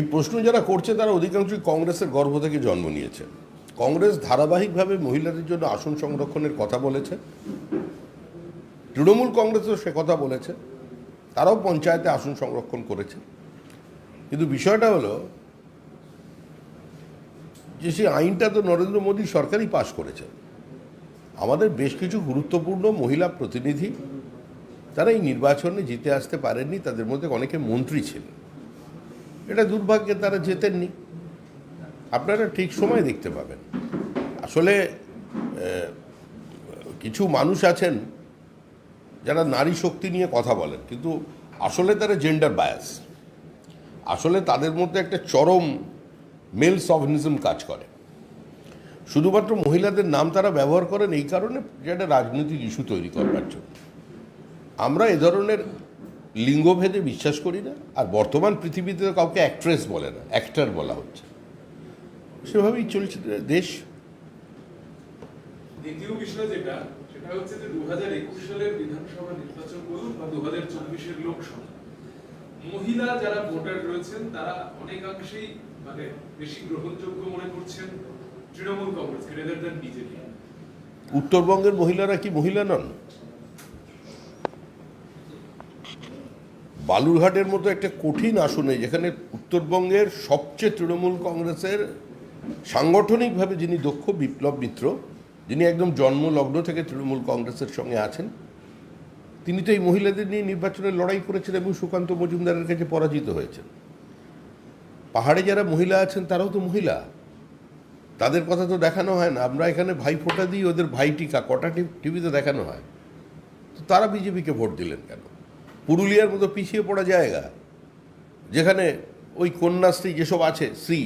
এই প্রশ্ন যারা করছে, তারা অধিকাংশই কংগ্রেসের গর্ভ থেকে জন্ম নিয়েছে। কংগ্রেস ধারাবাহিকভাবে মহিলাদের জন্য আসন সংরক্ষণের কথা বলেছে। তৃণমূল কংগ্রেসও সে কথা বলেছে। তারাও পঞ্চায়েতে আসন সংরক্ষণ করেছে। কিন্তু বিষয়টা হলো, যে সেই আইনটা তো নরেন্দ্র মোদী সরকারই পাশ করেছে। আমাদের বেশ কিছু গুরুত্বপূর্ণ মহিলা প্রতিনিধি, তারা এই নির্বাচনে জিতে আসতে পারেননি, তাদের মধ্যে অনেকে মন্ত্রী ছিলেন। এটা দুর্ভাগ্যে তারা জেতেননি। আপনারা ঠিক সময় দেখতে পাবেন। আসলে কিছু মানুষ আছেন যারা নারী শক্তি নিয়ে কথা বলেন, কিন্তু আসলে তারা জেন্ডার বায়াস আসলে তাদের মধ্যে একটা চরম মেল সভনিজম কাজ করে। শুধুমাত্র মহিলাদের নাম তারা ব্যবহার করেন এই কারণে যে একটা রাজনৈতিক ইস্যু তৈরি করবার জন্য। আমরা এ ধরনের লিঙ্গভেদে বিশ্বাস করি না আর বর্তমান পৃথিবীতে কাউকে অ্যাক্ট্রেস বলে না অ্যাক্টার বলা হচ্ছে। সেভাবেই চলছে দেশ। দ্বিতীয় বিষয় যেটা সেটা হচ্ছে যে দু হাজার একুশ সালের বিধানসভা নির্বাচন বলুন বা দু হাজার চব্বিশের লোকসভা মহিলা যারা ভোটার রয়েছেন তারা অনেকাংশেই মানে বেশি গ্রহণযোগ্য মনে করছেন তৃণমূল রেদার দেন বিজেপি উত্তরবঙ্গের মহিলারা কি মহিলা নন? বালুরঘাটের মতো একটা কঠিন আসনে যেখানে উত্তরবঙ্গের সবচেয়ে তৃণমূল কংগ্রেসের সাংগঠনিকভাবে যিনি দক্ষ বিপ্লব মিত্র, যিনি একদম জন্মলগ্ন থেকে তৃণমূল কংগ্রেসের সঙ্গে আছেন, তিনি তো এই মহিলাদের নিয়ে নির্বাচনে লড়াই করেছেন এবং সুকান্ত মজুমদারের কাছে পরাজিত হয়েছেন। পাহাড়ে যারা মহিলা আছেন, তারাও তো মহিলা। তাদের কথা তো দেখানো হয় না। আমরা এখানে ভাই ফোঁটা দিই, ওদের ভাই টিকা কটা টিভিতে দেখানো হয়। তো তারা বিজেপিকে ভোট দিলেন কেন? পুরুলিয়ার মতো পিছিয়ে পড়া জায়গা, যেখানে ওই কন্যাশ্রী যেসব আছে শ্রী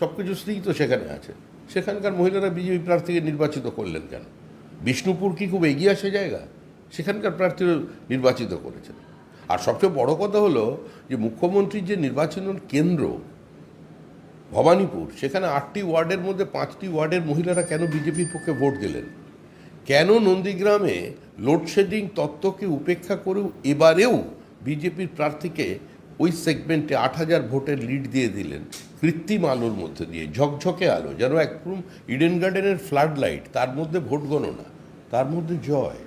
সব কিছু শ্রী তো সেখানে আছে। সেখানকার মহিলারা বিজেপি প্রার্থীকে নির্বাচিত করলেন কেন? বিষ্ণুপুর কি খুব এগিয়ে আসে জায়গা? সেখানকার প্রার্থীরা নির্বাচিত করেছেন। আর সবচেয়ে বড় কথা হলো যে মুখ্যমন্ত্রীর যে নির্বাচন কেন্দ্র, ভবানীপুর, সেখানে আটটি ওয়ার্ডের মধ্যে পাঁচটি ওয়ার্ডের মহিলারা কেন বিজেপির পক্ষে ভোট দিলেন? কেন নন্দীগ্রামে লোডশেডিং তত্ত্বকে উপেক্ষা করেও এবারেও বিজেপির প্রার্থীকে ওই সেগমেন্টে আট হাজার ভোটের লিড দিয়ে দিলেন? কৃত্রিম আলোর মধ্যে দিয়ে, ঝকঝকে আলো, যেন একদম ইডেন গার্ডেনের ফ্লাড লাইট, তার মধ্যে ভোট গণনা, তার মধ্যে জয়।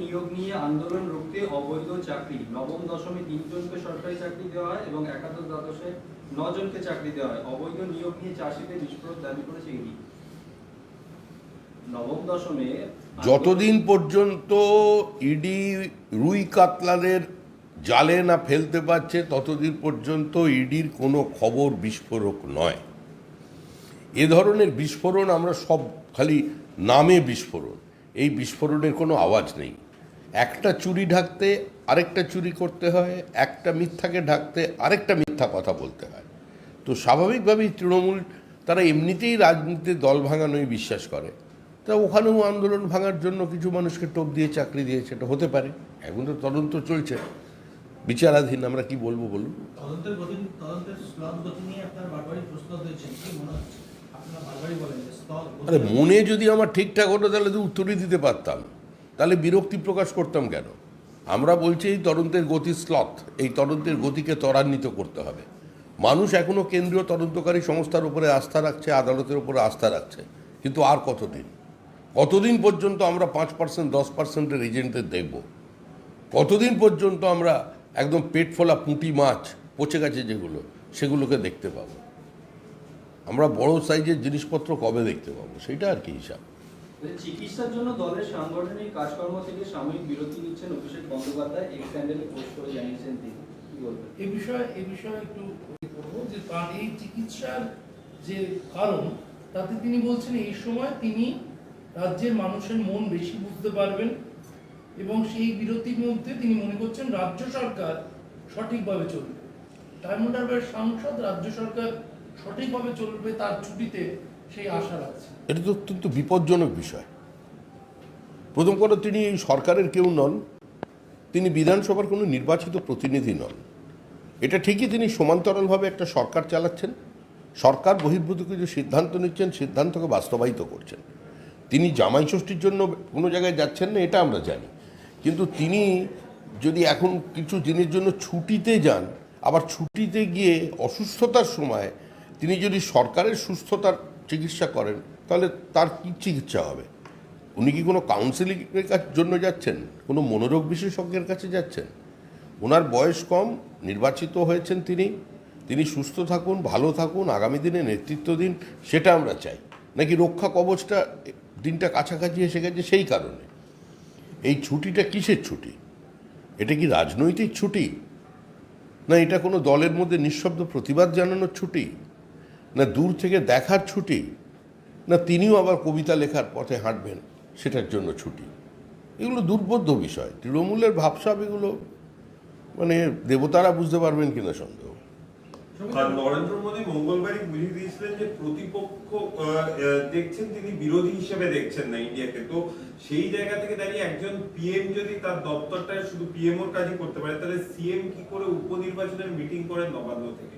নিয়োগ নিয়ে আন্দোলন রুখতে অবৈধ চাকরি, নবম দশমে তিনজনকে সরকারি চাকরি দেওয়া হয় এবং একাদশ দ্বাদশে নজনকে চাকরি দেওয়া হয়। অবৈধ নিয়োগ নিয়ে চাষিদের বিস্ফোরক দাবি করেছে ইডি। যতদিন পর্যন্ত ইডি রুই কাতলাদের জালে না ফেলতে পারছে, ততদিন পর্যন্ত ইডির কোনো খবর বিস্ফোরক নয়। এ ধরনের বিস্ফোরণ আমরা সব খালি নামে বিস্ফোরণ। এই বিস্ফোরণের কোনো আওয়াজ নেই। একটা চুরি ঢাকতে আরেকটা চুরি করতে হয়, একটা মিথ্যাকে ঢাকতে আরেকটা মিথ্যা কথা বলতে হয়। তো স্বাভাবিকভাবেই তৃণমূল তারা এমনিতেই রাজনীতিতে দল ভাঙানোই বিশ্বাস করে। তা ওখানেও আন্দোলন ভাঙার জন্য কিছু মানুষকে টোপ দিয়ে চাকরি দিয়েছে এটা হতে পারে। এখন তো তদন্ত চলছে। বিচারাধীন আমরা কি বলব বলুন? মনে আরে মনে যদি আমার ঠিকঠাক হতো তাহলে তো উত্তরই দিতে পারতাম। তাহলে বিরক্তি প্রকাশ করতাম কেন? আমরা বলছি এই তদন্তের গতি স্লথ এই তদন্তের গতিকে ত্বরান্বিত করতে হবে। মানুষ এখনও কেন্দ্রীয় তদন্তকারী সংস্থার উপরে আস্থা রাখছে আদালতের উপরে আস্থা রাখছে কিন্তু আর কতদিন? কতদিন পর্যন্ত আমরা পাঁচ পার্সেন্ট দশ পার্সেন্টের এজেন্টদের দেখব কতদিন পর্যন্ত আমরা একদম পেট ফোলা পুঁটি মাছ পচে গেছে যেগুলো সেগুলোকে দেখতে পাবো? আমরা বড় সাইজের জিনিসপত্র কবে দেখতে পাবো? সেটা আর কি হিসাব। চিকিৎসার জন্য দলের সাংগঠনিক কাজকর্ম থেকে সাময়িক বিরতি নিচ্ছেন অভিষেক বন্দ্যোপাধ্যায় এক্স হ্যান্ডেলে পোস্ট করে জানিয়েছেন তিনি। এ বিষয়ে এ বিষয়ে একটু বলব যে তার এই চিকিৎসার যে কারণ তাতে তিনি বলছেন এই সময় তিনি রাজ্যের মানুষের মন বেশি বুঝতে পারবেন এবং সেই বিরতির মধ্যে তিনি মনে করছেন রাজ্য সরকার সঠিকভাবে চলবে। ডায়মন্ড হারবারের সাংসদ রাজ্য সরকার সঠিকভাবে চলবে তার ছুটিতে সেই আশা রাখছে। এটা তো অত্যন্ত বিপজ্জনক বিষয়। প্রথম কথা, তিনি এই সরকারের কেউ নন, তিনি বিধানসভার কোনো নির্বাচিত প্রতিনিধি নন। এটা ঠিকই তিনি সমান্তরালভাবে একটা সরকার চালাচ্ছেন। সরকার বহির্ভূত কিছু সিদ্ধান্ত নিচ্ছেন, সিদ্ধান্তকে বাস্তবায়িত করছেন। তিনি জামাই ষষ্ঠীর জন্য কোনো জায়গায় যাচ্ছেন না, এটা আমরা জানি। কিন্তু তিনি যদি এখন কিছু দিনের জন্য ছুটিতে যান, আবার ছুটিতে গিয়ে অসুস্থতার সময় তিনি যদি সরকারের সুস্থতার চিকিৎসা করেন, তাহলে তার কী চিকিৎসা হবে? উনি কি কোনো কাউন্সিলিংয়ের কাছ- জন্য যাচ্ছেন? কোনো মনোরোগ বিশেষজ্ঞের কাছে যাচ্ছেন? ওনার বয়স কম, নির্বাচিত হয়েছেন তিনি। তিনি সুস্থ থাকুন, ভালো থাকুন, আগামী দিনে নেতৃত্ব দিন, সেটা আমরা চাই। নাকি রক্ষা কবচটা দিনটা কাছাকাছি এসে গেছে সেই কারণে। এই ছুটিটা কিসের ছুটি? এটা কি রাজনৈতিক ছুটি? না এটা কোনো দলের মধ্যে নিঃশব্দ প্রতিবাদ জানানোর ছুটি? না দূর থেকে দেখার ছুটি? না তিনিও আবার কবিতা লেখার পথে হাঁটবেন, সেটার জন্য ছুটি? এগুলো দুর্বোধ্য বিষয়। তৃণমূলের ভাবসাব এগুলো মানে দেবতারা বুঝতে পারবেন কিনা সন্দেহ। আর নরেন্দ্র মোদী মঙ্গলবারই বুঝিয়ে দিয়েছিলেন যে প্রতিপক্ষ দেখছেন তিনি বিরোধী হিসেবে দেখছেন না ইন্ডিয়াকে। তো সেই জায়গা থেকে দাঁড়িয়ে একজন পিএম যদি তার দপ্তরটায় শুধু পিএম ওর কাজই করতে পারে তাহলে সিএম কি করে উপনির্বাচনের মিটিং করেন নবান্ন থেকে?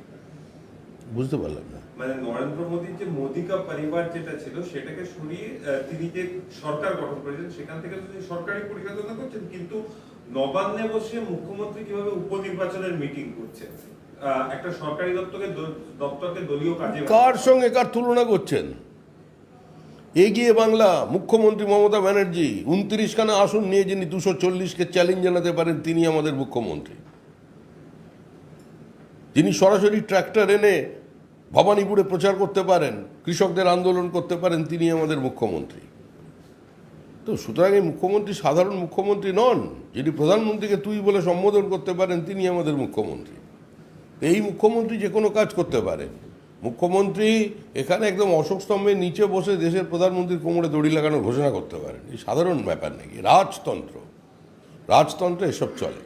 বুঝতে পারলাম না। মানে নরেন্দ্র মোদীর যে মোদিকা পরিবার যেটা ছিল সেটাকে সরিয়ে তিনি যে সরকার গঠন করেছেন সেখান থেকে তিনি সরকারি পরিচালনা করছেন কিন্তু নবান্নে বসে মুখ্যমন্ত্রী কীভাবে উপনির্বাচনের মিটিং করছেন? একটা সরকারি দপ্তরকে দপ্তরকে দলীয় কাজে কার সঙ্গে কার তুলনা করছেন? এগিয়ে বাংলা, মুখ্যমন্ত্রী মমতা ব্যানার্জি, উনত্রিশখানা আসন নিয়ে যিনি দুশো চল্লিশকে চ্যালেঞ্জ জানাতে পারেন, তিনি আমাদের মুখ্যমন্ত্রী। তিনি সরাসরি ট্র্যাক্টর এনে ভবানীপুরে প্রচার করতে পারেন, কৃষকদের আন্দোলন করতে পারেন, তিনি আমাদের মুখ্যমন্ত্রী। তো সুতরাং এই মুখ্যমন্ত্রী সাধারণ মুখ্যমন্ত্রী নন, যিনি প্রধানমন্ত্রীকে তুই বলে সম্বোধন করতে পারেন, তিনি আমাদের মুখ্যমন্ত্রী। এই মুখ্যমন্ত্রী যে কোনো কাজ করতে পারেন মুখ্যমন্ত্রী এখানে একদম অশোক স্তম্ভের নিচে বসে দেশের প্রধানমন্ত্রীর কোমরে দড়ি লাগানোর ঘোষণা করতে পারেন। এই সাধারণ ব্যাপার নাকি, রাজতন্ত্র। রাজতন্ত্র এসব চলে।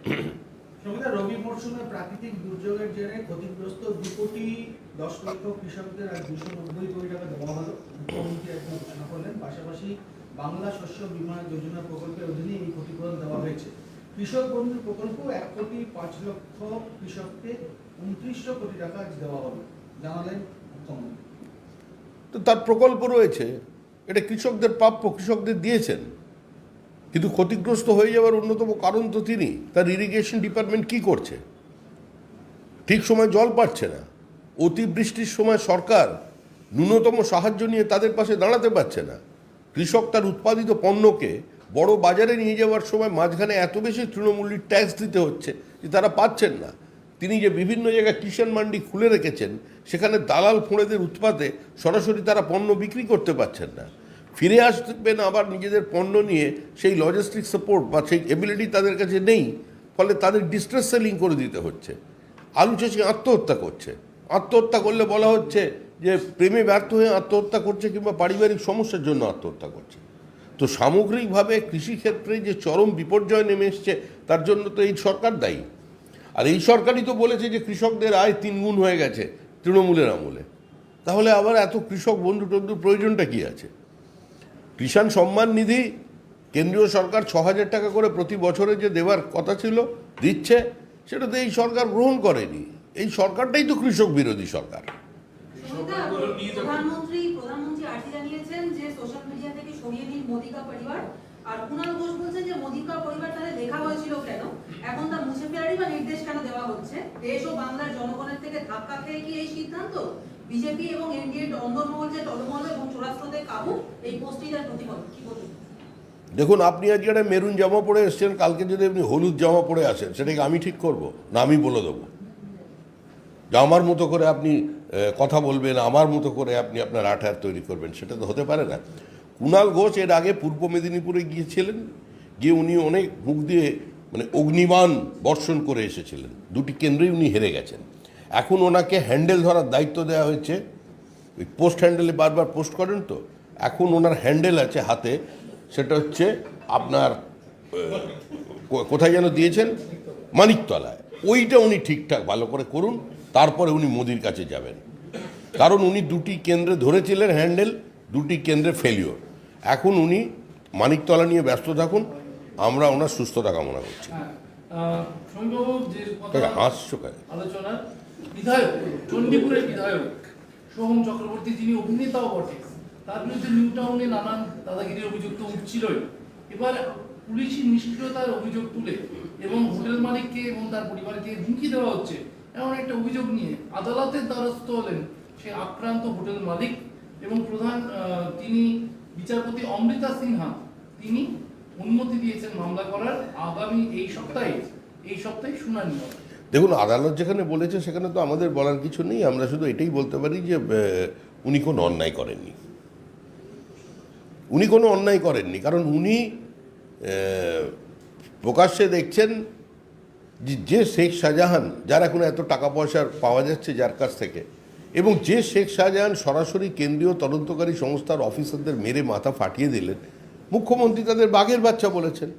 কৃষক বন্ধু প্রকল্প এক কোটি পাঁচ লক্ষ কৃষককে উনত্রিশশো কোটি টাকা দেওয়া হলো জানালেন মুখ্যমন্ত্রী। তো তার প্রকল্প রয়েছে, এটা কৃষকদের প্রাপ্য, কৃষকদের দিয়েছেন। কিন্তু ক্ষতিগ্রস্ত হয়ে যাওয়ার অন্যতম কারণ তো তিনি। তার ইরিগেশন ডিপার্টমেন্ট কি করছে? ঠিক সময় জল পাচ্ছে না। অতিবৃষ্টির সময় সরকার ন্যূনতম সাহায্য নিয়ে তাদের পাশে দাঁড়াতে পারছে না। কৃষক তার উৎপাদিত পণ্যকে বড় বাজারে নিয়ে যাওয়ার সময় মাঝখানে এত বেশি তৃণমূল্যের ট্যাক্স দিতে হচ্ছে যে তারা পাচ্ছেন না। তিনি যে বিভিন্ন জায়গায় কিষাণ মান্ডি খুলে রেখেছেন, সেখানে দালাল ফোঁড়েদের উৎপাদে সরাসরি তারা পণ্য বিক্রি করতে পারছেন না। ফিরে আসবেন আবার নিজেদের পণ্য নিয়ে সেই লজিস্টিক সাপোর্ট বা সেই এবিলিটি তাদের কাছে নেই, ফলে তাদের ডিস্ট্রেস সেলিং করে দিতে হচ্ছে। আলু চাষি আত্মহত্যা করছে। আত্মহত্যা করলে বলা হচ্ছে যে প্রেমে ব্যর্থ হয়ে আত্মহত্যা করছে কিংবা পারিবারিক সমস্যার জন্য আত্মহত্যা করছে। তো সামগ্রিকভাবে কৃষিক্ষেত্রে যে চরম বিপর্যয় নেমে এসছে, তার জন্য তো এই সরকার দায়ী। আর এই সরকারই তো বলেছে যে কৃষকদের আয় তিনগুণ হয়ে গেছে তৃণমূলের আমলে। তাহলে আবার এত কৃষক বন্ধু টন্ধুর প্রয়োজনটা কি আছে? কিষাণ সম্মান নিধি কেন্দ্রীয় সরকার ছ হাজার টাকা করে প্রতি বছরে যে দেওয়ার কথা ছিল, দিচ্ছে, সেটা তো এই সরকার গ্রহণ করেনি। এই সরকারটাই তো কৃষক বিরোধী সরকার। আর কুণাল ঘোষ বলছেন যে মোদিকা পরিবার তাহলে দেখা হয়েছিল কেন? এখন তা মুছে ফেরারই বা নির্দেশ কেন দেওয়া হচ্ছে? দেশ ও বাংলার জনগণের থেকে ধাক্কা খেয়ে কি এই সিদ্ধান্ত? বিজেপি এবং এনডিএ অন্দরমহল যে টলমল এবং চোরাস্ত্রদের কাবু, এই পোস্টই তার প্রতিফলন কি বলবেন দেখুন, আপনি আজকে একটা মেরুন জামা পরে এসছেন, কালকে যদি আপনি হলুদ জামা পরে আসেন, সেটাকে আমি ঠিক করব, না আমি বলে দেবো। আমার মতো করে আপনি কথা বলবেন, আমার মতো করে আপনি আপনার আঠার তৈরি করবেন, সেটা তো হতে পারে না। কুণাল ঘোষ এর আগে পূর্ব মেদিনীপুরে গিয়েছিলেন, গিয়ে উনি অনেক মুখ দিয়ে মানে অগ্নিবাণ বর্ষণ করে এসেছিলেন। দুটি কেন্দ্রেই উনি হেরে গেছেন। এখন ওনাকে হ্যান্ডেল ধরার দায়িত্ব দেওয়া হয়েছে। ওই পোস্ট হ্যান্ডেলে বারবার পোস্ট করেন তো? এখন ওনার হ্যান্ডেল আছে হাতে, সেটা হচ্ছে আপনার কোথায় যেন দিয়েছেন? মানিকতলায়। ওইটা উনি ঠিকঠাক ভালো করে করুন, তারপরে উনি মোদির কাছে যাবেন। কারণ উনি দুটি কেন্দ্রে ধরেছিলেন হ্যান্ডেল, দুটি কেন্দ্রে ফেলিওর এখন উনি মানিকতলা নিয়ে ব্যস্ত থাকুন আমরা ওনার সুস্থতা কামনা করছি। হ্যাঁ আহ, শম্ভু যে কথা তাকে হাসছো কেন আলোচনা বিধায়ক চণ্ডীপুরের বিধায়ক সোহম চক্রবর্তী যিনি অভিনেতাও বটে তার বিরুদ্ধে নিউ টাউনে নানান দাদাগিরির অভিযোগ তো উঠছিলই। এবার পুলিশি নিষ্ক্রিয়তার অভিযোগ তুলে এবং হোটেল মালিককে এবং তার পরিবারকে হুমকি দেওয়া হচ্ছে এমন একটা অভিযোগ নিয়ে আদালতের দ্বারস্থ হলেন আক্রান্ত হোটেল মালিক এবং প্রধান তিনি বিচারপতি অমৃতা সিনহা। তিনি অনুমতি দিয়েছেন মামলা করার আগামী এই সপ্তাহে এই সপ্তাহে শুনানি হবে। দেখুন, আদালত যেখানে বলেছে, সেখানে তো আমাদের বলার কিছু নেই। আমরা শুধু এটাই বলতে পারি যে উনি কোনো অন্যায় করেননি। উনি কোনো অন্যায় করেননি। কারণ উনি প্রকাশ্যে দেখছেন যে শেখ শাহজাহান, যার এখন এত টাকা পয়সা পাওয়া যাচ্ছে যার কাছ থেকে, এবং যে শেখ শাহজাহান সরাসরি কেন্দ্রীয় তদন্তকারী সংস্থার অফিসারদের মেরে মাথা ফাটিয়ে দিলেন মুখ্যমন্ত্রী তাদের বাঘের বাচ্চা বলেছেন।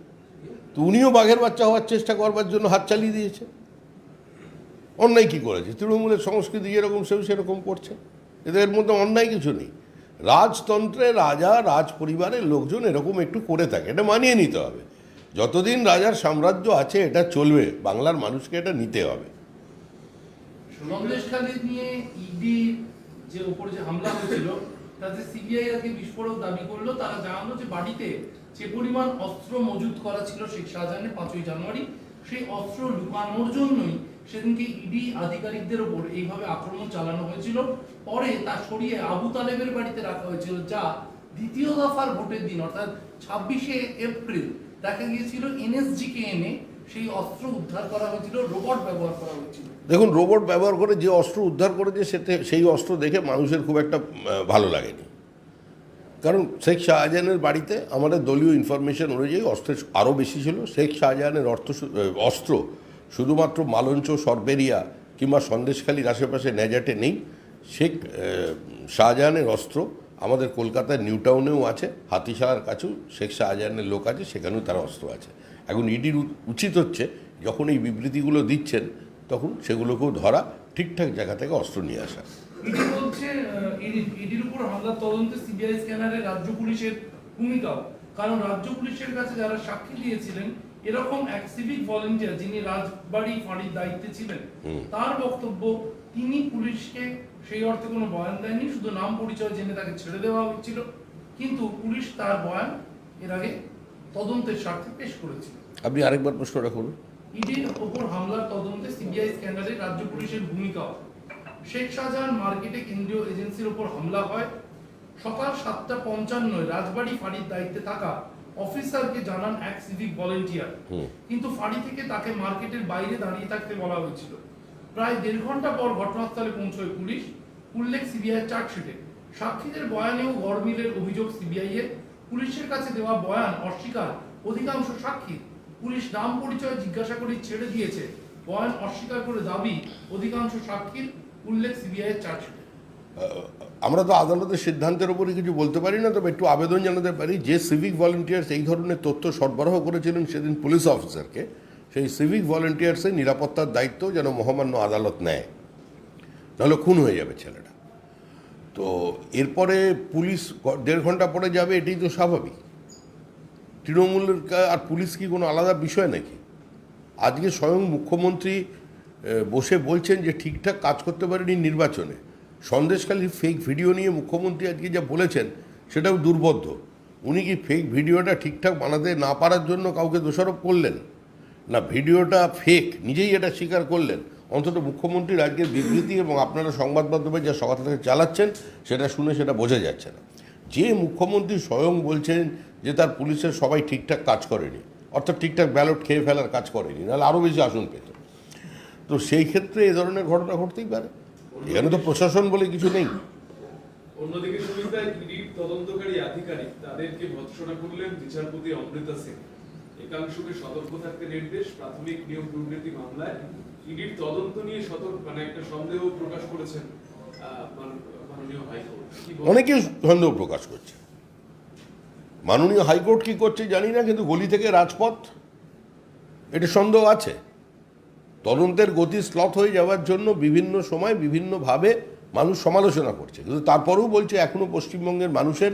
তো উনিও বাঘের বাচ্চা হওয়ার চেষ্টা করবার জন্য হাত চালিয়ে দিয়েছে অন্যায় কি করেছে? তৃণমূলের সংস্কৃতি যেরকম সেও সেরকম করছে। এদের মধ্যে অন্যায় কিছু নেই। রাজতন্ত্রে রাজা রাজ পরিবারের লোকজন এরকম একটু করে থাকে, এটা মানিয়ে নিতে হবে। যতদিন রাজার সাম্রাজ্য আছে, এটা চলবে। বাংলার মানুষকে এটা নিতে হবে। নিয়ে ইডি যে উপরে যে হামলা হয়েছিল তাতে সিবিআই আজকে বিস্ফোরক দাবি করল। তারা জানালো যে বাড়িতে যে পরিমাণ অস্ত্র মজুত করা ছিল শেখ শাহজাহানের পাঁচই জানুয়ারি, সেই অস্ত্র লুকানোর জন্যই সেদিনকে ইডি আধিকারিকদের ওপর এইভাবে আক্রমণ চালানো হয়েছিল। পরে তা সরিয়ে আবু তালেবের বাড়িতে রাখা হয়েছিল, যা দ্বিতীয় দফার ভোটের দিন, অর্থাৎ ছাব্বিশে এপ্রিল। দেখা গিয়েছিল এনএসজিকে এনে সেই অস্ত্র উদ্ধার করা হয়েছিল, রোবট ব্যবহার করা হয়েছিল। দেখুন, রোবট ব্যবহার করে যে অস্ত্র উদ্ধার করেছে, সেতে, সেই অস্ত্র দেখে মানুষের খুব একটা ভালো লাগেনি। কারণ শেখ শাহজাহানের বাড়িতে আমাদের দলীয় ইনফরমেশন অনুযায়ী অস্ত্রের আরও বেশি ছিল। শেখ শাহজাহানের অর্থ অস্ত্র শুধুমাত্র মালঞ্চ, সরবেরিয়া কিংবা সন্দেশখালীর আশেপাশে নেজাটে নেই। শেখ শাহজাহানের অস্ত্র আমাদের কলকাতার নিউ টাউনেও আছে, হাতিশালার কাছেও শেখ শাহজাহানের লোক আছে, সেখানেও তার অস্ত্র আছে। এখন ইডির উচিত হচ্ছে, যখন এই বিবৃতিগুলো দিচ্ছেন তখন সেগুলোকেও ধরা ঠিকঠাক জায়গা থেকে অস্ত্র নিয়ে আসা। ইডি বলছে ইডির উপর হামলার তদন্তে সিবিআই স্ক্যানারে রাজ্য পুলিশের ভূমিকাও। কারণ রাজ্য পুলিশের কাছে যারা সাক্ষী দিয়েছিলেন এরকম এক সিভিক ভলেন্টিয়ার যিনি রাজবাড়ি ফাঁড়ির দায়িত্বে ছিলেন তার বক্তব্য তিনি পুলিশকে সেই অর্থে কোনো বয়ান দেননি শুধু নাম পরিচয় জেনে তাকে ছেড়ে দেওয়া হচ্ছিল কিন্তু পুলিশ তার বয়ান এর আগে তদন্তের স্বার্থে পেশ করেছিল। আপনি আরেকবার প্রশ্ন রাখুন ইডির ওপর হামলার তদন্তে সিবিআই স্ক্যান্ডালে রাজ্য পুলিশের ভূমিকাও। শেখ শাহজাহান মার্কেটে কেন্দ্রীয় এজেন্সির ওপর হামলা হয়। সকাল সাতটা পঞ্চান্নয় রাজবাড়ি ফাঁড়ির দায়িত্বে থাকা অফিসারকে জানান এক সিভিক ভলেন্টিয়ার। কিন্তু ফাঁড়ি থেকে তাকে মার্কেটের বাইরে দাঁড়িয়ে থাকতে বলা হয়েছিল। প্রায় দেড় ঘণ্টা পর ঘটনাস্থলে পৌঁছয় পুলিশ। উল্লেখ সিবিআই চার্জশিটে। সাক্ষীদের বয়ানেও গরমিলের অভিযোগ সিবিআই এর পুলিশের কাছে দেওয়া বয়ান অস্বীকার। অধিকাংশ সাক্ষী পুলিশ নাম পরিচয় জিজ্ঞাসা করে ছেড়ে দিয়েছে। বয়ান অস্বীকার করে দাবি, অধিকাংশ সাক্ষীর উল্লেখ সিবিআই চার্জশিটে। আমরা তো আদালতের সিদ্ধান্তের উপরে কিছু বলতে পারি না, তবে একটু আবেদন জানাতে পারি, যে সিভিক ভলেন্টিয়ার্স এই ধরনের তথ্য সরবরাহ করেছিলেন সেদিন পুলিশ অফিসারকে সেই সিভিক ভলেন্টিয়ার্সের নিরাপত্তার দায়িত্ব যেন মহামান্য আদালত নেয়। নাহলে খুন হয়ে যাবে ছেলেটা। তো এরপরে পুলিশ দেড় ঘণ্টা পরে যাবে, এটাই তো স্বাভাবিক। তৃণমূলের আর পুলিশ কি কোনো আলাদা বিষয় নাকি? আজকে স্বয়ং মুখ্যমন্ত্রী বসে বলছেন যে ঠিকঠাক কাজ করতে পারেনি নির্বাচনে। সন্দেশখালীর ফেক ভিডিও নিয়ে মুখ্যমন্ত্রী আজকে যা বলেছেন, সেটাও দুর্বদ্ধ উনি কি ফেক ভিডিওটা ঠিকঠাক বানাতে না পারার জন্য কাউকে দোষারোপ করলেন? না ভিডিওটা ফেক নিজেই এটা স্বীকার করলেন। অন্তত মুখ্যমন্ত্রীর আজকের বিবৃতি এবং আপনারা সংবাদ মাধ্যমে যা সকাল থেকে চালাচ্ছেন, সেটা শুনে সেটা বোঝা যাচ্ছে না। যে মুখ্যমন্ত্রী স্বয়ং বলছেন যে তার পুলিশের সবাই ঠিকঠাক কাজ করেনি, অর্থাৎ ঠিকঠাক ব্যালট খেয়ে ফেলার কাজ করেনি, নাহলে আরও বেশি আসন পেত। তো সেই ক্ষেত্রে এ ধরনের ঘটনা ঘটতেই পারে। এখানে তো প্রশাসন বলে কিছু নেই। অন্যদিকে অনেকে সন্দেহ প্রকাশ করছে। মাননীয় হাইকোর্ট কি করছে জানি না, কিন্তু গলি থেকে রাজপথ, এটা সন্দেহ আছে। তদন্তের গতি স্লথ হয়ে যাওয়ার জন্য বিভিন্ন সময় বিভিন্নভাবে মানুষ সমালোচনা করছে। কিন্তু তারপরেও বলছে এখনও পশ্চিমবঙ্গের মানুষের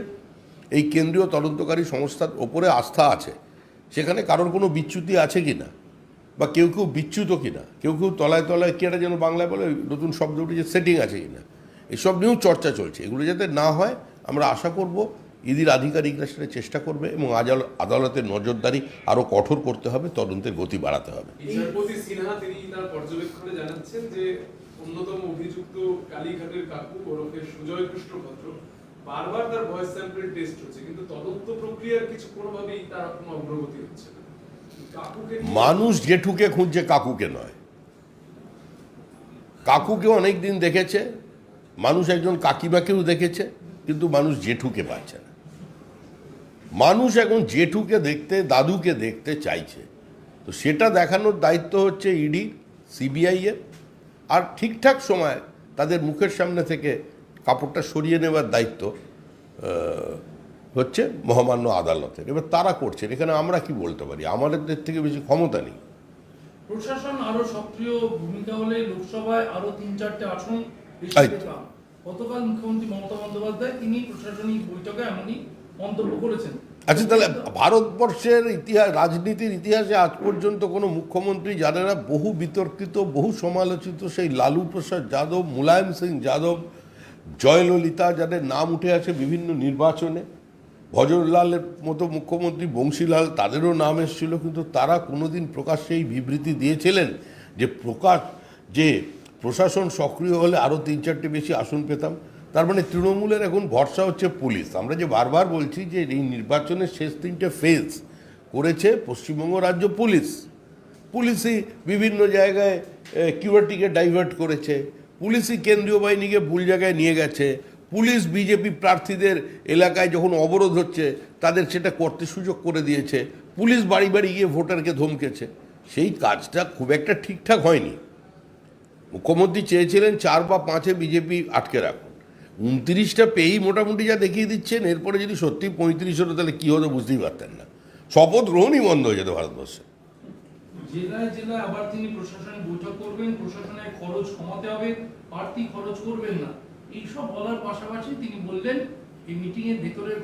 এই কেন্দ্রীয় তদন্তকারী সংস্থার ওপরে আস্থা আছে। সেখানে কারোর কোনো বিচ্যুতি আছে কি না বা কেউ কেউ বিচ্যুত কি না কেউ কেউ তলায় তলায়, কি একটা যেন বাংলায় বলে, নতুন শব্দ উঠেছে সেটিং আছে কি না এসব নিয়েও চর্চা চলছে। এগুলো যাতে না হয় আমরা আশা করব ইদির আধিকারিকরা সেটা চেষ্টা করবে এবং আদাল- আদালতের নজরদারি আরও কঠোর করতে হবে তদন্তের গতি বাড়াতে হবে। সিনহা তিনি তার পর্যবেক্ষণে জানাচ্ছেন যে অন্যতম অভিযুক্ত কালীঘাটের কাকু ওরফে সুজয় কৃষ্ণ ভদ্র বারবার তার ভয়েস স্যাম্পল টেস্ট হচ্ছে কিন্তু তদন্ত প্রক্রিয়ার কিছু কোনোভাবেই তার কোনো অগ্রগতি হচ্ছে না। মানুষ জেঠুকে খুঁজছে কাকুকে নয়। কাকুকে অনেক দিন দেখেছে মানুষ একজন কাকিমাকেও দেখেছে, কিন্তু মানুষ জেঠুকে পাচ্ছে না। মানুষ এখন জেঠুকে দেখতে, দাদুকে দেখতে চাইছে। তো সেটা দেখানোর দায়িত্ব হচ্ছে ইডি সিবিআইয়ের আর ঠিকঠাক সময় তাদের মুখের সামনে থেকে কাপড়টা সরিয়ে নেবার দায়িত্ব হচ্ছে মহামান্য আদালতের। এবার তারা করছেন, এখানে আমরা কি বলতে পারি? আমাদের থেকে বেশি ক্ষমতা নেই। প্রশাসন আরও সক্রিয় ভূমিকা হলে লোকসভায় আরও তিন চারটে আসন গতকাল মুখ্যমন্ত্রী মমতা বন্দ্যোপাধ্যায় তিনি প্রশাসনিক বৈঠকে এমনই মন্তব্য করেছেন। আচ্ছা তাহলে ভারতবর্ষের ইতিহাস রাজনীতির ইতিহাসে আজ পর্যন্ত কোনো মুখ্যমন্ত্রী যারা বহু বিতর্কিত বহু সমালোচিত সেই লালু প্রসাদ যাদব মুলায়ম সিং যাদব জয়ললিতা যাদের নাম উঠে আছে বিভিন্ন নির্বাচনে ভজনলালের মতো মুখ্যমন্ত্রী বংশীলাল তাদেরও নাম এসেছিল কিন্তু তারা কোনোদিন প্রকাশ্যে এই বিবৃতি দিয়েছিলেন যে প্রকাশ যে প্রশাসন সক্রিয় হলে আরও তিন চারটে বেশি আসন পেতাম। তার মানে তৃণমূলের এখন ভরসা হচ্ছে পুলিশ। আমরা যে বারবার বলছি যে এই নির্বাচনের শেষ তিনটে ফেজ করেছে পশ্চিমবঙ্গ রাজ্য পুলিশ। পুলিশই বিভিন্ন জায়গায় কিউরিটিকে ডাইভার্ট করেছে। পুলিশই কেন্দ্রীয় বাহিনীকে ভুল জায়গায় নিয়ে গেছে। পুলিশ বিজেপি প্রার্থীদের এলাকায় যখন অবরোধ হচ্ছে, তাদের সেটা করতে সুযোগ করে দিয়েছে। পুলিশ বাড়ি বাড়ি গিয়ে ভোটারকে ধমকেছে। সেই কাজটা খুব একটা ঠিকঠাক হয়নি। মুখ্যমন্ত্রী চেয়েছিলেন চার বা পাঁচে বিজেপি আটকে রাখুন। উনত্রিশটা পেয়েই মোটামুটি যা দেখিয়ে দিচ্ছেন, এরপরে যদি সত্যি পঁয়ত্রিশ হতো তাহলে কী হতো বুঝতেই পারতেন না। শপথ গ্রহণই বন্ধ হয়ে যেত ভারতবর্ষে। বলার পাশাপাশি তিনি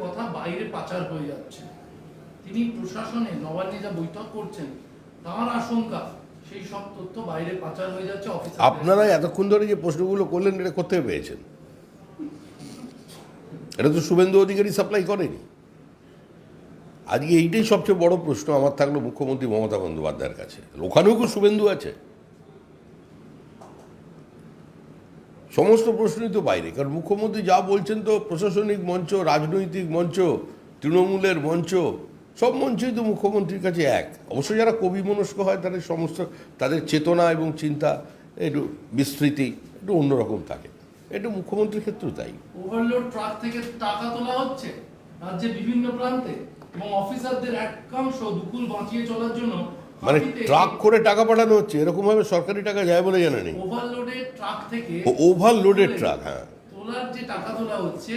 কথা বাইরে পাচার হয়ে যাচ্ছে। তিনি প্রশাসনে বৈঠক করছেন, তার আশঙ্কা সেই সব তথ্য বাইরে পাচার হয়ে যাচ্ছে অফিসার আপনারা এতক্ষণ ধরে যে প্রশ্নগুলো করলেন এটা কোথায় পেয়েছেন এটা তো শুভেন্দু অধিকারী সাপ্লাই করেনি। আজকে এইটাই সবচেয়ে বড় প্রশ্ন আমার থাকল মুখ্যমন্ত্রী মমতা বন্দ্যোপাধ্যায়ের কাছে। ওখানেও কি শুভেন্দু আছে? সমস্ত প্রশ্নই তো বাইরে কারণ মুখ্যমন্ত্রী যা বলছেন তো প্রশাসনিক মঞ্চ রাজনৈতিক মঞ্চ তৃণমূলের মঞ্চ সব মঞ্চই তো মুখ্যমন্ত্রীর কাছে এক। অবশ্য যারা কবি মনস্ক হয় তাদের সমস্ত তাদের চেতনা এবং চিন্তা একটু বিস্তৃতি একটু অন্যরকম থাকে। এটা মুখ্যমন্ত্রীর ক্ষেত্রেও তাই। ওভারলোড ট্রাক থেকে টাকা তোলা হচ্ছে রাজ্যের বিভিন্ন প্রান্তে এবং অফিসারদের একাংশ দুকুল বাঁচিয়ে চলার জন্য মানে ট্রাক করে টাকা পাঠানো হচ্ছে এরকমভাবে সরকারি টাকা যায় বলে জানা নেই। ওভারলোডেড ট্রাক থেকে ওভারলোডেড ট্রাক হ্যাঁ। তোলার যে টাকা তোলা হচ্ছে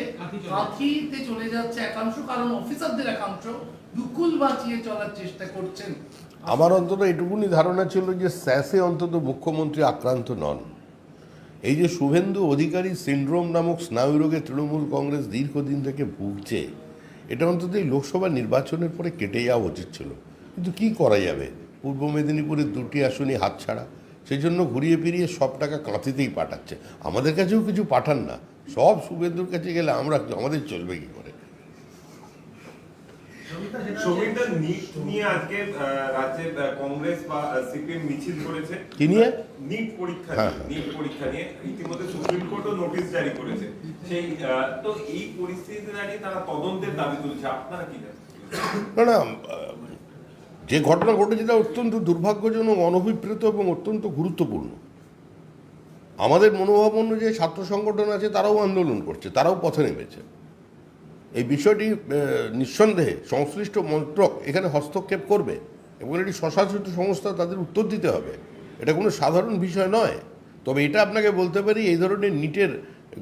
চলে যাচ্ছে একাংশ কারণ অফিসারদের একাংশ বাঁচিয়ে চলার চেষ্টা করছেন। আমার অন্তত এটুকুনি ধারণা ছিল যে স্যাসে অন্তত মুখ্যমন্ত্রী আক্রান্ত নন। এই যে শুভেন্দু অধিকারী সিন্ড্রোম নামক স্নায়ু স্নায়ুরোগে তৃণমূল কংগ্রেস দীর্ঘদিন থেকে ভুগছে, এটা অন্তত এই লোকসভা নির্বাচনের পরে কেটে যাওয়া উচিত ছিল। কিন্তু কি করা যাবে? পূর্ব মেদিনীপুরের দুটি আসনই হাতছাড়া সেই জন্য ঘুরিয়ে ফিরিয়ে সব টাকা কাঁথিতেই পাঠাচ্ছে। আমাদের কাছেও কিছু পাঠান না। সব শুভেন্দুর কাছে গেলে আমরা আমাদের চলবে কি করে? হচ্ছে- নিট নিয়ে আজকে রাজ্যে কংগ্রেস বা সিপিএম মিছিল করেছে। কি নিয়ে? নিট পরীক্ষা হ্যাঁ, নিট পরীক্ষা নিয়ে ইতিমধ্যে সুপ্রিম কোর্টও নোটিশ জারি করেছে। সেই তো এই পরিস্থিতিতে দাঁড়িয়ে তারা তদন্তের দাবি তুলছে। আপনারা কি জানেন? না না যে ঘটনা ঘটেছে তা অত্যন্ত দুর্ভাগ্যজনক অনভিপ্রেত এবং অত্যন্ত গুরুত্বপূর্ণ। আমাদের মনোভাব অনুযায়ী ছাত্র সংগঠন আছে তারাও আন্দোলন করছে তারাও পথে নেমেছে। এই বিষয়টি নিঃসন্দেহে সংশ্লিষ্ট মন্ত্রক এখানে হস্তক্ষেপ করবে এবং এটি স্বশাসিত সংস্থা তাদের উত্তর দিতে হবে। এটা কোনো সাধারণ বিষয় নয়। তবে এটা আপনাকে বলতে পারি এই ধরনের নিটের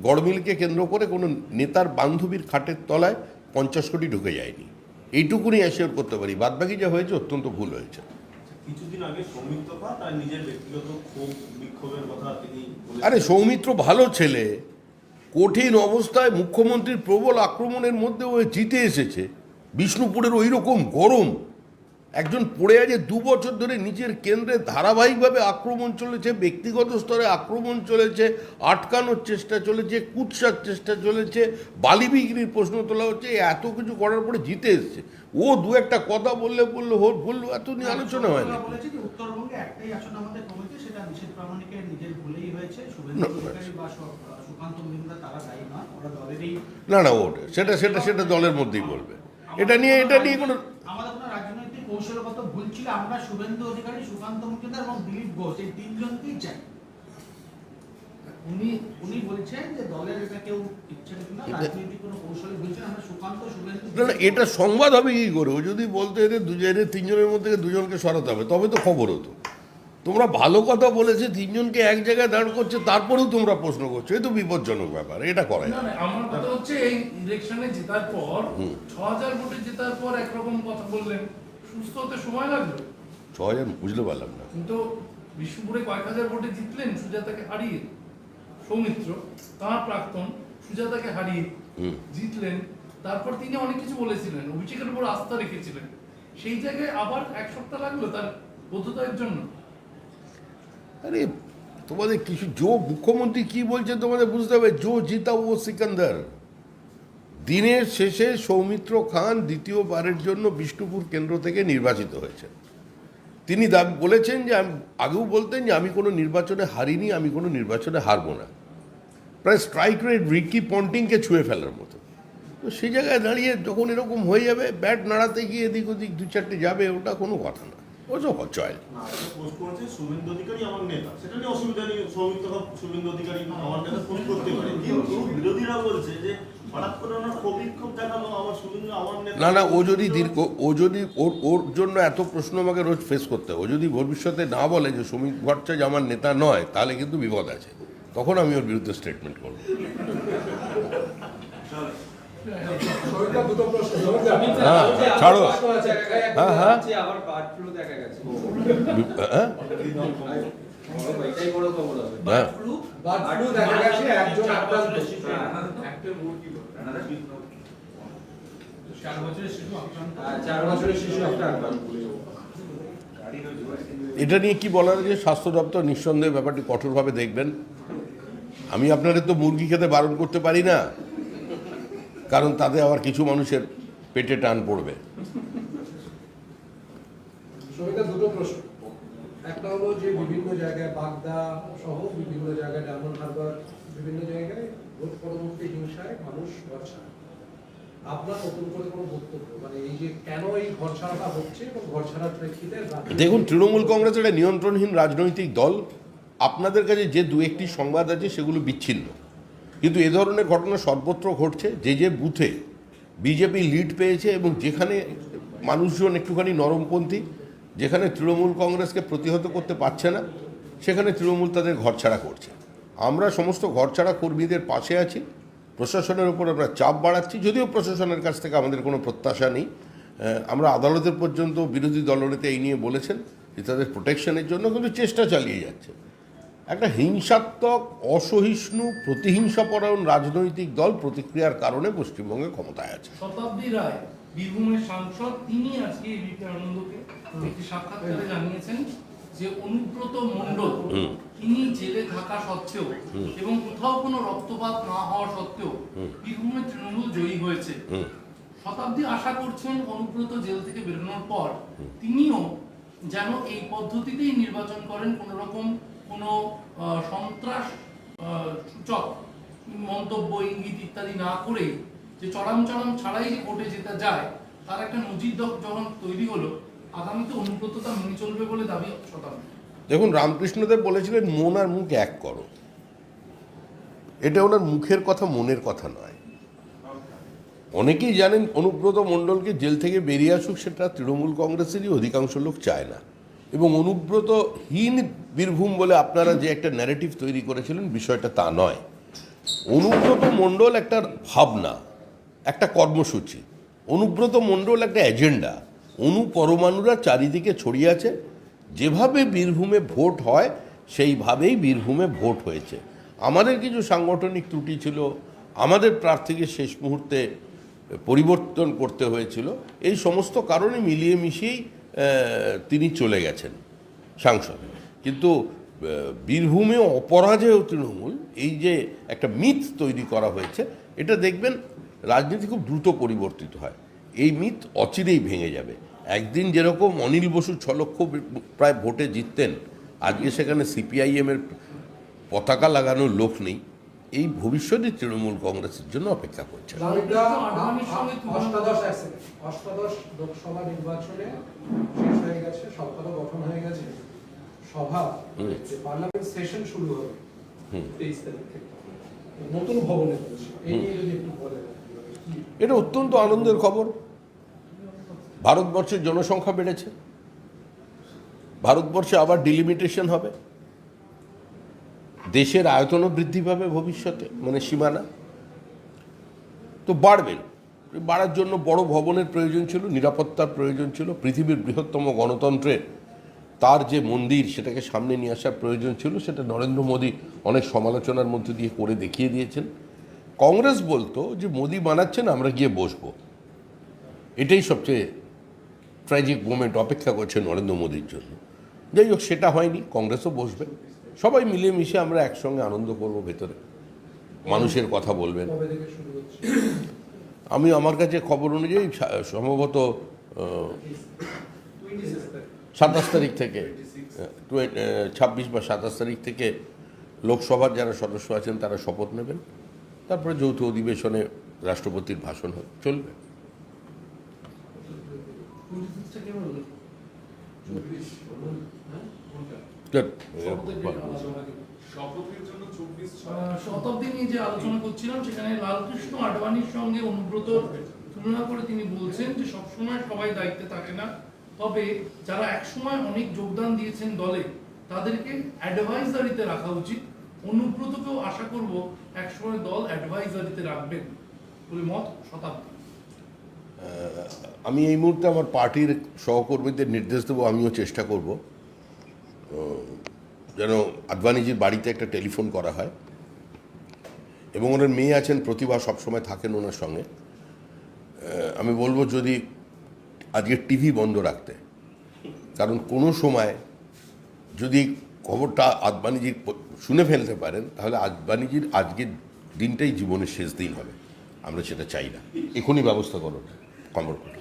গড়মিলকে কেন্দ্র করে কোনো নেতার বান্ধবীর খাটের তলায় পঞ্চাশ কোটি ঢুকে যায়নি। এইটুকুনি অ্যাসিওর করতে পারি। বাদবাকি যা হয়েছে অত্যন্ত ভুল হয়েছে। কিছুদিন আগে সৌমিত্র তার নিজের ব্যক্তিগত ক্ষোভ বিক্ষোভের কথা তিনি আরে সৌমিত্র ভালো ছেলে। কঠিন অবস্থায় মুখ্যমন্ত্রীর প্রবল আক্রমণের মধ্যে ও জিতে এসেছে। বিষ্ণুপুরের ওই রকম গরম। একজন পড়ে আছে দু বছর ধরে নিজের কেন্দ্রে ধারাবাহিকভাবে আক্রমণ চলেছে ব্যক্তিগত স্তরে আক্রমণ চলেছে আটকানোর চেষ্টা চলেছে কুৎসার চেষ্টা চলেছে বালি বিক্রির প্রশ্ন তোলা হচ্ছে এত কিছু করার পরে জিতে এসছে। ও দু একটা কথা বললে বলল হোক বলল এত নিয়ে আলোচনা হয় না উত্তরবঙ্গে একটাই আসন আমাদের কমেছে সেটা প্রামাণিকের নিজের ভুলেই হয়েছে না। না ওটা সেটা সেটা সেটা দলের মধ্যেই বলবে। এটা নিয়ে এটা নিয়ে কোনো আমাদের কোনো রাজনৈতিক কৌশলগত ভুল ছিল আমরা শুভেন্দু অধিকারী সুকান্ত মজুমদার এবং দিলীপ ঘোষ এই তিনজনকেই চাই। উনি উনি বলছেন যে দলের এটা কেউ ইচ্ছে না এটা- রাজনৈতিক কোনো কৌশলে বলছেন আমরা সুকান্ত শুভেন্দু না না এটা সংবাদ হবে কি করে? ও যদি বলতে এদের দুজনের তিনজনের মধ্যে দুজনকে সরাতে হবে তবে তো খবর হতো। তোমরা ভালো কথা বলেছে তিনজনকে এক জায়গায় দাঁড় করছে তারপরেও তোমরা প্রশ্ন করছ। এ তো বিপজ্জনক ব্যাপার এটা করা না আমার কথা হচ্ছে এই ইলেকশনে জেতার পর ছ হাজার ভোটে জেতার পর একরকম কথা বললেন। সুস্থ হতে সময় লাগল? ছ হাজার বুঝতে পারলাম না। কিন্তু বিষ্ণুপুরে কয়েক হাজার ভোটে জিতলেন সুজাতাকে হারিয়ে। সৌমিত্র তাঁর প্রাক্তন সুজাতাকে হারিয়ে জিতলেন। তারপর তিনি অনেক কিছু বলেছিলেন অভিষেকের উপর আস্থা রেখেছিলেন। সেই জায়গায় আবার এক সপ্তাহ লাগল তার বোধতার জন্য? আরে, তোমাদের কিছু, জো, মুখ্যমন্ত্রী কি বলছে তোমাদের বুঝতে হবে? জো জিতা ও সিকান্দার। দিনের শেষে সৌমিত্র খান দ্বিতীয়বারের জন্য বিষ্ণুপুর কেন্দ্র থেকে নির্বাচিত হয়েছেন। তিনি দাবি বলেছেন যে, আমি আগেও বলতেন যে, আমি কোনো নির্বাচনে হারিনি, আমি কোনো নির্বাচনে হারবো না। প্রায় স্ট্রাইক রেট রিকি পন্টিংকে ছুঁয়ে ফেলার মতো। তো সেই জায়গায় দাঁড়িয়ে যখন এরকম হয়ে যাবে, ব্যাট নাড়াতে গিয়ে এদিক ওদিক দু চারটে যাবে, ওটা কোনো কথা না। ও সব চয়েস না, না না ও যদি দীর্ঘ ও যদি ওর ওর জন্য এত প্রশ্ন আমাকে রোজ ফেস করতে ও যদি ভবিষ্যতে না বলে যে সুমিত ভট্টাচার্য আমার নেতা নয় তাহলে কিন্তু বিপদ আছে। তখন আমি ওর বিরুদ্ধে স্টেটমেন্ট করব। হ্যাঁ এটা নিয়ে কি বলার যে স্বাস্থ্য দপ্তর নিঃসন্দেহে ব্যাপারটি কঠোরভাবে দেখবেন? আমি আপনাদের তো মুরগি খেতে বারণ করতে পারি না। কারণ তাতে আবার কিছু মানুষের পেটে টান পড়বে। দুটো প্রশ্ন। একটা হলো যে বিভিন্ন জায়গায় বাগদা সহ বিভিন্ন জায়গায় ডায়মন্ড হারবার বিভিন্ন জায়গায় ভোট পরবর্তী হিংসায় মানুষ ঘর ছাড়ে আপনার নতুন করে কোনো বক্তব্য? মানে এই যে কেন এই ঘর ছাড়াটা হচ্ছে এবং ঘর ছাড়ার প্রেক্ষিতে দেখুন তৃণমূল কংগ্রেস একটা নিয়ন্ত্রণহীন রাজনৈতিক দল আপনাদের কাছে যে দু একটি সংবাদ আছে সেগুলো বিচ্ছিন্ন। কিন্তু এ ধরনের ঘটনা সর্বত্র ঘটছে। যে যে বুথে বিজেপি লিড পেয়েছে এবং যেখানে মানুষজন একটুখানি নরমপন্থী, যেখানে তৃণমূল কংগ্রেসকে প্রতিহত করতে পারছে না, সেখানে তৃণমূল তাদের ঘরছাড়া করছে। আমরা সমস্ত ঘরছাড়া কর্মীদের পাশে আছি। প্রশাসনের উপর আমরা চাপ বাড়াচ্ছি। যদিও প্রশাসনের কাছ থেকে আমাদের কোনো প্রত্যাশা নেই। আমরা আদালতের পর্যন্ত বিরোধী দলনেতা এই নিয়ে বলেছেন যে তাদের প্রোটেকশনের জন্য কিন্তু চেষ্টা চালিয়ে যাচ্ছে। একটা হিংসাত্মক অসহিষ্ণু প্রতিহিংসাপরায়ণ রাজনৈতিক দল প্রতিক্রিয়ার কারণে পশ্চিমবঙ্গে ক্ষমতায় আছে। শতাব্দী রায় বীরভূমের সাংসদ তিনি আজকে আনন্দকে একটি সাক্ষাৎকারে জানিয়েছেন যে অনুব্রত মণ্ডল তিনি জেলে থাকা সত্ত্বেও এবং কোথাও কোনো রক্তপাত না হওয়া সত্ত্বেও বীরভূমে তৃণমূল জয়ী হয়েছে। শতাব্দী আশা করছেন অনুব্রত জেল থেকে বেরোনোর পর তিনিও যেন এই পদ্ধতিতেই নির্বাচন করেন কোন রকম কোনো সন্ত্রাস সূচক, মন্তব্য, ইঙ্গিত ইত্যাদি না করে যে চড়াম চড়াম ছাড়াই যে ভোটে যেতে যায়, তার একটা নজির যখন তৈরি হলো, আগামীতে অনুব্রত তা মেনে চলবে বলে দাবি শতাব্দী। দেখুন রামকৃষ্ণদেব বলেছিলেন, মন আর মুখ এক করো। এটা ওনার মুখের কথা, মনের কথা নয়। অনেকেই জানেন, অনুব্রত মণ্ডলকে জেল থেকে বেরিয়ে আসুক, সেটা তৃণমূল কংগ্রেসেরই অধিকাংশ লোক চায় না। এবং অনুব্রতহীন বীরভূম বলে আপনারা যে একটা ন্যারেটিভ তৈরি করেছিলেন, বিষয়টা তা নয়। অনুব্রত মণ্ডল একটা ভাবনা, একটা কর্মসূচি। অনুব্রত মণ্ডল একটা এজেন্ডা অনু পরমাণুরা চারিদিকে ছড়িয়ে আছে। যেভাবে বীরভূমে ভোট হয়, সেইভাবেই বীরভূমে ভোট হয়েছে। আমাদের কিছু সাংগঠনিক ত্রুটি ছিল, আমাদের প্রার্থীকে শেষ মুহূর্তে পরিবর্তন করতে হয়েছিল। এই সমস্ত কারণে মিলিয়ে মিশিয়েই তিনি চলে গেছেন সাংসদ। কিন্তু বীরভূমে অপরাজেয় তৃণমূল, এই যে একটা মিথ তৈরি করা হয়েছে, এটা দেখবেন রাজনীতি খুব দ্রুত পরিবর্তিত হয়। এই মিথ অচিরেই ভেঙে যাবে। একদিন যেরকম অনিল বসু ছ লক্ষ প্রায় ভোটে জিততেন, আজকে সেখানে সিপিআইএমের পতাকা লাগানোর লোক নেই। এই ভবিষ্যতে তৃণমূল কংগ্রেসের জন্য অপেক্ষা করছে। লালটা আডবাণীর সঙ্গে তুলনা অষ্টাদশ এক সেকেন্ড। অষ্টাদশ লোকসভা নির্বাচনে শেষ হয়ে গেছে সরকারও গঠন হয়ে গেছে। সভা পার্লামেন্ট সেশন শুরু হবে তেইশ তারিখ থেকে। নতুন ভবনে এই নিয়ে যদি একটু বলেন। এটা অত্যন্ত আনন্দের খবর। ভারতবর্ষের জনসংখ্যা বেড়েছে। ভারতবর্ষে আবার ডিলিমিটেশন হবে। দেশের আয়তনও বৃদ্ধি পাবে ভবিষ্যতে মানে সীমানা। তো বাড়বেন। বাড়ার জন্য বড় ভবনের প্রয়োজন ছিল, নিরাপত্তার প্রয়োজন ছিল, পৃথিবীর বৃহত্তম গণতন্ত্রের তার যে মন্দির, সেটাকে সামনে নিয়ে আসার প্রয়োজন ছিল, সেটা নরেন্দ্র মোদী অনেক সমালোচনার মধ্যে দিয়ে করে দেখিয়ে দিয়েছেন। কংগ্রেস বলতো যে, মোদি বানাচ্ছেন, আমরা গিয়ে বসবো। এটাই সবচেয়ে ট্র্যাজিক মোমেন্ট অপেক্ষা করছে নরেন্দ্র মোদীর জন্য। যাই হোক, সেটা হয়নি, কংগ্রেসও বসবে। সবাই মিলেমিশে আমরা একসঙ্গে আনন্দ করব ভেতরে মানুষের কথা বলবেন আমি আমার কাছে খবর অনুযায়ী সম্ভবত সাতাশ তারিখ থেকে ছাব্বিশ বা সাতাশ তারিখ থেকে লোকসভার যারা সদস্য আছেন তারা শপথ নেবেন তারপরে যৌথ অধিবেশনে রাষ্ট্রপতির ভাষণ চলবে চব্বিশ শতাব্দী নিয়ে যে আলোচনা করছিলাম সেখানে লালকৃষ্ণ আডবাণীর সঙ্গে অনুব্রত তুলনা করে তিনি বলছেন যে সবসময় সবাই দায়িত্বে থাকে না। তবে যারা একসময় অনেক যোগদান দিয়েছেন দলে তাদেরকে অ্যাডভাইজারিতে রাখা উচিত। অনুব্রতকেও আশা করব একসময় দল অ্যাডভাইজারিতে রাখবেন বলে মত শতাব্দী। আমি এই মুহূর্তে আমার পার্টির সহকর্মীদের নির্দেশ দেবো আমিও চেষ্টা করব। যেন আদবানিজির বাড়িতে একটা টেলিফোন করা হয়। এবং ওনার মেয়ে আছেন, প্রতিভা সবসময় থাকেন ওনার সঙ্গে। আমি বলব যদি আজকে টিভি বন্ধ রাখতে, কারণ কোনো সময় যদি খবরটা আদবানিজির শুনে ফেলতে পারেন, তাহলে আদবানিজির আজকের দিনটাই জীবনের শেষ দিন হবে। আমরা সেটা চাই না। এখনই ব্যবস্থা করো, কমর করে